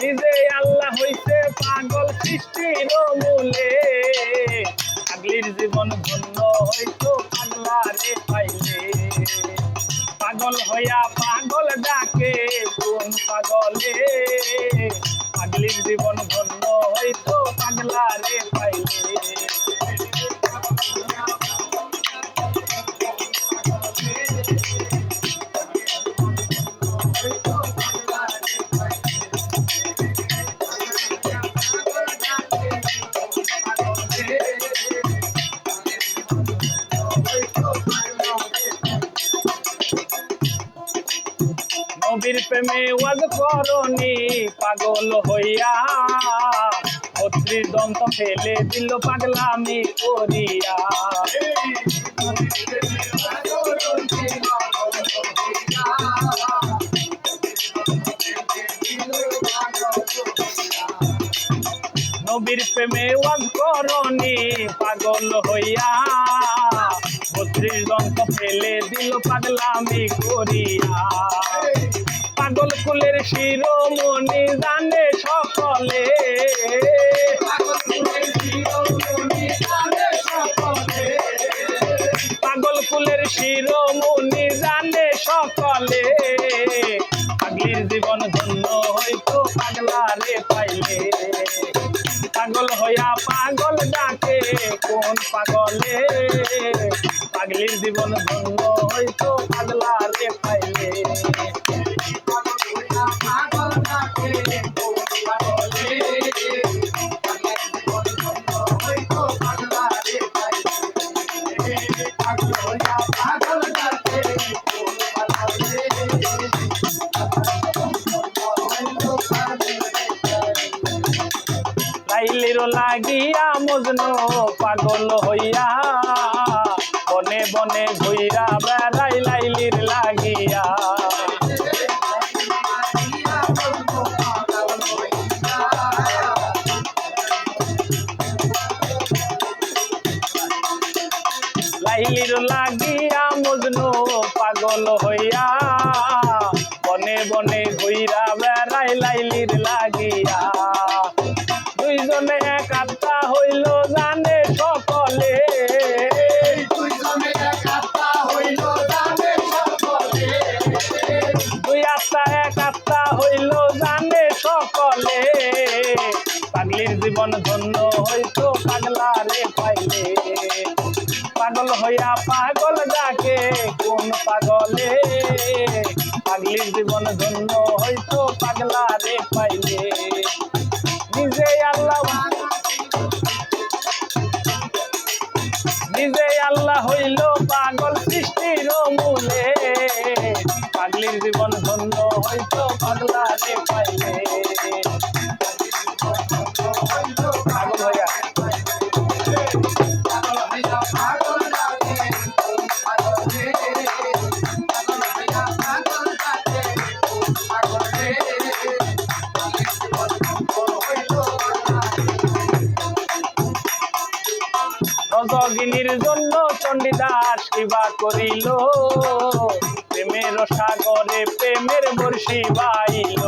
নিজে আল্লাহ হইছে পাগল সৃষ্টির মূলে পাগলির জীবন ধন্য হইতো পাগলা রে পাইলে। পাগল হইয়া পাগল ডাকে কোন পাগলে? পাগলির জীবন ধন্য হইতো পাগলা নবীর প্রেমে ওয়াজ করনি, পাগল হইয়া। অত্রির দন্ত ফেলে দিল পাগলামি করিয়া। নবীর প্রেমে ওয়াজ করনি, পাগল হইয়া। অত্রির দন্ত ফেলে দিল পাগলামি করিয়া। পাগল কুলের শিরোমণি জানে সকলে। পাগল কুলের শিরোমণি জানে সকলে। পাগলির জীবন ধন্য হইতো পাগলারে পাইলে। পাগল হইয়া পাগল ডাকে কোন পাগলে? পাগলির জীবন ধন্য হইতো পাগলারে পাইলে লাগিয়া মজনু পাগল হইয়া, বনে বনে ঘুইরা বেড়াই লাইলির লাগিয়া। লাইলির লাগিয়া মজনু পাগল হইয়া জীবন ধন্য হইতো পাগলারে পাইলে। পাগল হইয়া পাগল ডাকে কোন পাগলে? পাগলির জীবন ধন্য হইতো পাগলারে পাইলে। নিজে আল্লাহ নিজে আল্লাহ হইল পাগল সৃষ্টির মূলে। পাগলির জীবন ধন্য হইতো পাগলারে পাইলে রজগিনীর জন্য চণ্ডীদাস কিবা করিল। প্রেমের সাগরে প্রেমের বর্ষি বাইল।